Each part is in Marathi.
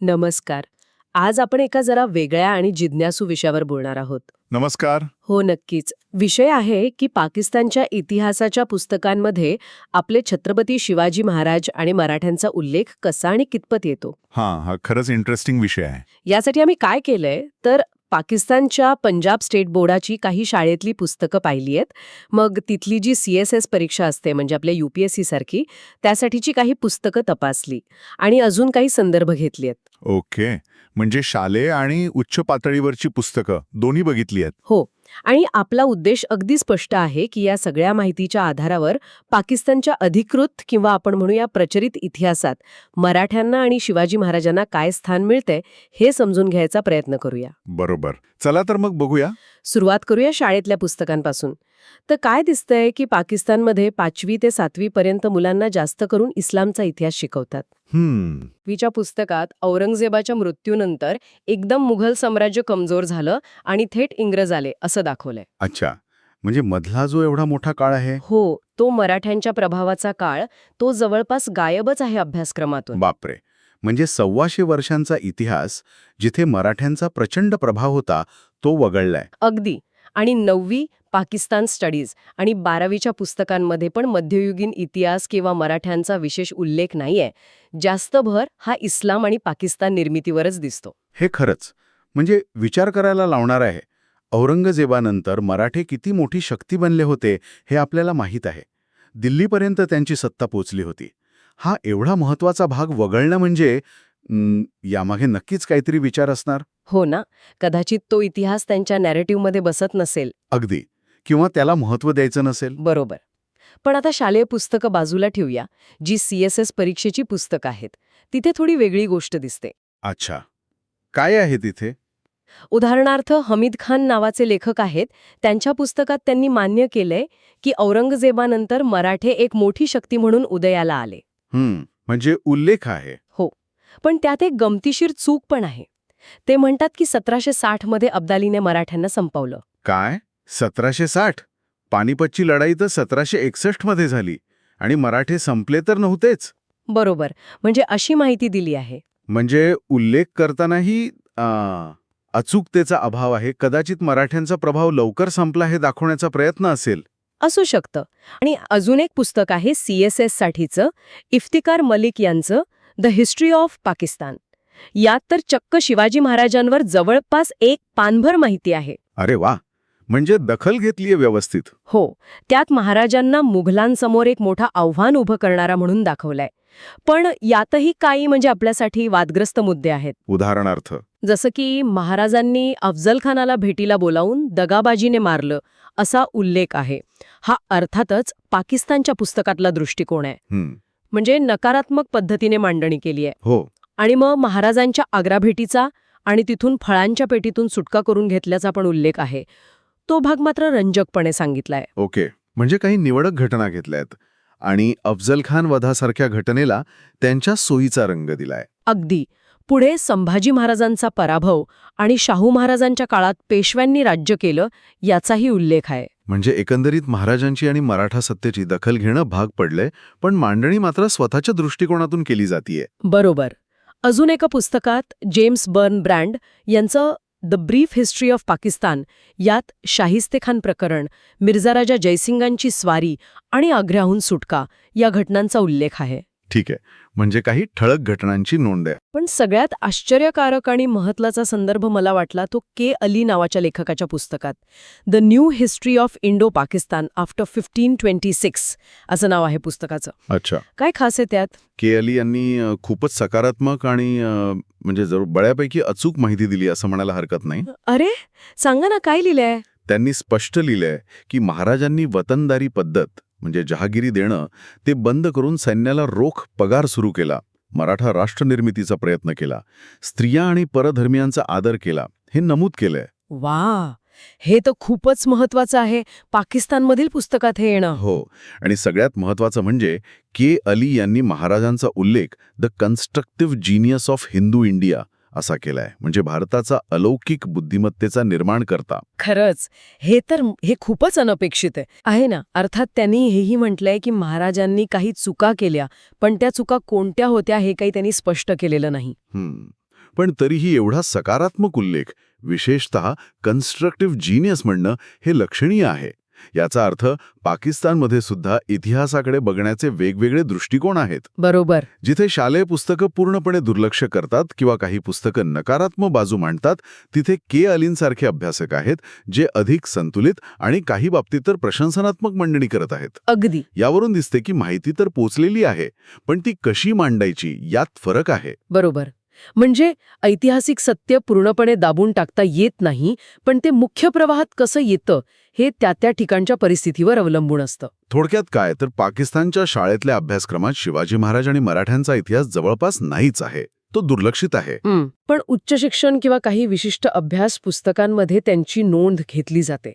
नमस्कार. आज आपण एका जरा वेगळ्या आणि जिज्ञासू विषयावर बोलणार आहोत. नमस्कार. हो नक्कीच. विषय आहे की पाकिस्तानच्या इतिहासाच्या पुस्तकांमध्ये आपले छत्रपती शिवाजी महाराज आणि मराठ्यांचा उल्लेख कसा आणि कितपत येतो? हां हा खरंच इंटरेस्टिंग विषय आहे. यासाठी आम्ही काय केलंय? तर पाकिस्तानच्या पंजाब स्टेट बोर्डाची काही शाळेतली पुस्तकं पाहिली आहेत. मग तिथली जी सी एस एस परीक्षा असते म्हणजे आपल्या युपीएससी सारखी त्यासाठीची काही पुस्तकं तपासली आणि अजून काही संदर्भ घेतली आहेत. ओके. म्हणजे शालेय आणि उच्च पातळीवरची पुस्तकं दोन्ही बघितली आहेत? हो. आणि आपला उद्देश अगदी स्पष्ट आहे की या सगळ्या माहितीच्या आधारावर पाकिस्तानच्या अधिकृत किंवा आपण म्हणूया प्रचलित इतिहासात मराठ्यांना आणि शिवाजी महाराजांना काय स्थान मिळते हे समजून घ्यायचा प्रयत्न करूया. बरोबर. चला तर मग बघूया. सुरुवात करूया शाळेतल्या पुस्तकांपासून. तर काय दिसतंय की पाकिस्तानमध्ये पाचवी ते सातवी पर्यंत मुलांना जास्त करून इस्लामचा इतिहास शिकवतात? हम्म. वीच्या पुस्तकात औरंगजेबाच्या मृत्यूनंतर एकदम मुघल साम्राज्य कमजोर झालं आणि थेट इंग्रज आले असं दाखवलंय. अच्छा. म्हणजे मधला जो एवढा मोठा काळ आहे? हो तो मराठ्यांच्या प्रभावाचा काळ तो जवळपास गायबच आहे अभ्यासक्रमातून. बापरे. म्हणजे सव्वाशे वर्षांचा इतिहास जिथे मराठ्यांचा प्रचंड प्रभाव होता तो वगळलाय. अगदी. आणि नववी पाकिस्तान स्टडीज आणि बारावीच्या पुस्तकांमध्ये पण मध्ययुगीन इतिहास किंवा मराठ्यांचा विशेष उल्लेख नाहीये. जास्त भर हा इस्लाम आणि पाकिस्तान निर्मितीवरच दिसतो. हे खरंच. म्हणजे विचार करायला लावणार आहे. औरंगजेबानंतर मराठे किती मोठी शक्ती बनले होते हे आपल्याला माहीत आहे. दिल्लीपर्यंत त्यांची सत्ता पोचली होती. हा एवढा महत्त्वाचा भाग वगळणं म्हणजे यामागे नक्कीच काहीतरी विचार असणार? हो ना? कदाचित तो इतिहास त्यांच्या नॅरेटिव्हमध्ये बसत नसेल. अगदी. किंवा त्याला महत्त्व द्यायचं नसेल? बरोबर. पण आता शालेय पुस्तकं बाजूला ठेवूया जी सी एस एस परीक्षेची पुस्तकं आहेत. तिथे थोडी वेगळी गोष्ट दिसते. अच्छा. काय आहे तिथे? उदाहरणार्थ हमीद खान नावाचे लेखक आहेत. त्यांच्या पुस्तकात त्यांनी मान्य केलंय की औरंगजेबानंतर मराठे एक मोठी शक्ती म्हणून उदयाला आले. हं, म्हणजे उल्लेख आहे. पण त्यात एक गमतीशीर चूक पण आहे. ते म्हणतात की सतराशे साठमध्ये अब्दालीने मराठ्यांना संपवलं. काय? सतराशे साठ? पानिपतची लढाई तर सतराशे एकसष्टमध्ये झाली. आणि मराठे संपले तर नव्हतेच? बरोबर. म्हणजे अशी माहिती दिली आहे. म्हणजे उल्लेख करतानाही आ, अचूकतेचा अभाव आहे. कदाचित मराठ्यांचा प्रभाव लवकर संपला हे दाखवण्याचा प्रयत्न असेल. असू शकतं. आणि अजून एक पुस्तक आहे सी एस एस साठीचं इफ्तिकार मलिक यांचं द हिस्ट्री ऑफ पाकिस्तान. यात तर चक्क शिवाजी महाराजांवर जवळपास एक पानभर माहिती आहे. अरे वा. म्हणजे दखल घेतलीये व्यवस्थित. हो त्यात महाराजांना मुघलांसमोर एक मोठा आव्हान उभं करणारा म्हणून दाखवलाय. पण यातही काही म्हणजे आपल्यासाठी वादग्रस्त मुद्दे आहेत. उदाहरणार्थ. जसं की महाराजांनी अफजल खानाला भेटीला बोलावून दगाबाजीने मारलं असा उल्लेख आहे. हा अर्थातच पाकिस्तानच्या पुस्तकातला दृष्टिकोन आहे. हं, म्हणजे नकारात्मक पद्धतीने मांडणी केली आहे हो. आणि मग महाराजांच्या आग्रा भेटीचा आणि तिथून फळांच्या पेटीतून सुटका करून घेतल्याचा पण उल्लेख आहे. तो भाग मात्र रंजकपणे सांगितलाय. ओके. म्हणजे काही निवडक घटना घेतल्यात आणि अफजल खान वधासारख्या घटनेला त्यांच्या सोयीचा रंग दिलाय. अगदी. पुढे संभाजी महाराजांचा पराभव आणि शाहू महाराजांच्या काळात पेशव्यांनी राज्य केलं याचाही उल्लेख आहे. म्हणजे एकंदरीत महाराजांची आणि मराठा सत्तेची दखल घेणं भाग पडलंय पण मांडणी मात्र स्वतःच्या दृष्टिकोनातून केली जातीये. बरोबर. अजून एका पुस्तकात जेम्स बर्न ब्रँड यांचं the brief history of Pakistan यात शाहिस्तेखान प्रकरण मिर्झा राजा जयसिंगांची स्वारी आणि आग्र्याहून सुटका या घटनांचा उल्लेख आहे. ठीक आहे. म्हणजे काही ठळक घटनांची नोंद आहे. पण सगळ्यात आश्चर्यकारक आणि महत्त्वाचा संदर्भ मला वाटला तो के अली नावाच्या लेखकाच्या पुस्तकात. The new history of Indo Pakistan after fifteen twenty six असं नाव आहे पुस्तकाचं. अच्छा. काय खास आहे त्यात? के अली यांनी खूपच सकारात्मक आणि म्हणजे जर बऱ्यापैकी अचूक माहिती दिली असं म्हणायला हरकत नाही. अरे सांगा ना काय लिहिलंय? त्यांनी स्पष्ट लिहिलंय की महाराजांनी वतनदारी पद्धत म्हणजे जहागिरी देणं ते बंद करून सैन्याला रोख पगार सुरू केला. मराठा राष्ट्रनिर्मितीचा प्रयत्न केला. स्त्रिया आणि परधर्मियांचा आदर केला. हे नमूद केलंय. वा हे तर खूपच महत्वाचं आहे. पाकिस्तानमधील पुस्तकात हे येणं. हो. आणि सगळ्यात महत्वाचं म्हणजे के अली यांनी महाराजांचा उल्लेख the constructive genius of Hindu India. असा केलाय. म्हणजे भारताचा अलौकिक बुद्धिमत्तेचा निर्माण करता. खरंच. हे तर हे खूपच अनपेक्षित आहे. ना? अर्थात त्यांनी हेही म्हटलंय की महाराजांनी काही चुका केल्या पण त्या चुका कोणत्या होत्या हे काही त्यांनी स्पष्ट केलेलं नाही. पण तरीही एवढा सकारात्मक उल्लेख विशेषतः कन्स्ट्रक्टिव्ह जीनियस म्हणणं हे लक्षणीय आहे. याचा अर्थ पाकिस्तानमध्ये सुद्धा इतिहासाकडे बघण्याचे वेगवेगळे दृष्टिकोन आहेत. बरोबर. जिथे शालेय पुस्तकं पूर्णपणे दुर्लक्ष करतात किंवा काही पुस्तकं नकारात्मक बाजू मांडतात तिथे के. अलींसारखे अभ्यासक आहेत जे अधिक संतुलित आणि काही बाबतीत तर प्रशंसनात्मक मांडणी करत आहेत. अगदी. यावरून दिसते की माहिती तर पोचलेली आहे पण ती कशी मांडायची यात फरक आहे. बरोबर. म्हणजे ऐतिहासिक सत्य पूर्णपणे दाबून टाकता येत नाही पण ते मुख्य प्रवाहात कसं येतं हे त्या त्या ठिकाणच्या परिस्थितीवर अवलंबून असतं. थोडक्यात काय? तर पाकिस्तानच्या शाळेतल्या अभ्यासक्रमात शिवाजी महाराज आणि मराठ्यांचा इतिहास जवळपास नाहीच आहे. तो दुर्लक्षित आहे. पण उच्च शिक्षण किंवा काही विशिष्ट अभ्यास पुस्तकांमध्ये त्यांची नोंद घेतली जाते.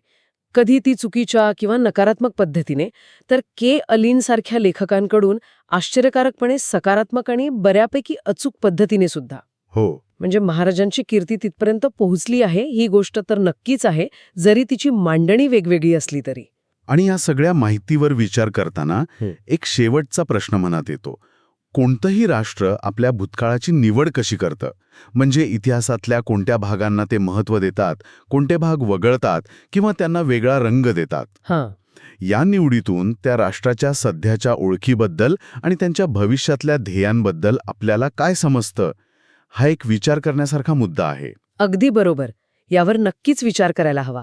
कधी ती चुकीच्या किंवा नकारात्मक पद्धतीने तर के. अलींसारख्या लेखकांकडून आश्चर्यकारकपणे सकारात्मक आणि बऱ्यापैकी अचूक पद्धतीने सुद्धा. हो. म्हणजे महाराजांची कीर्ती तिथपर्यंत पोहोचली आहे ही गोष्ट तर नक्कीच आहे जरी तिची मांडणी वेगवेगळी असली तरी. आणि या सगळ्या माहितीवर विचार करताना. एक शेवटचा प्रश्न मनात येतो. कोणतंही राष्ट्र आपल्या भूतकाळाची निवड कशी करतं? म्हणजे इतिहासातल्या कोणत्या भागांना ते महत्त्व देतात कोणते भाग वगळतात किंवा त्यांना वेगळा रंग देतात? हां. या निवडीतून त्या राष्ट्राच्या सध्याच्या ओळखीबद्दल आणि त्यांच्या भविष्यातल्या ध्येयांबद्दल आपल्याला काय समजतं? हा एक विचार करण्यासारखा मुद्दा आहे. अगदी बरोबर. यावर नक्कीच विचार करायला हवा.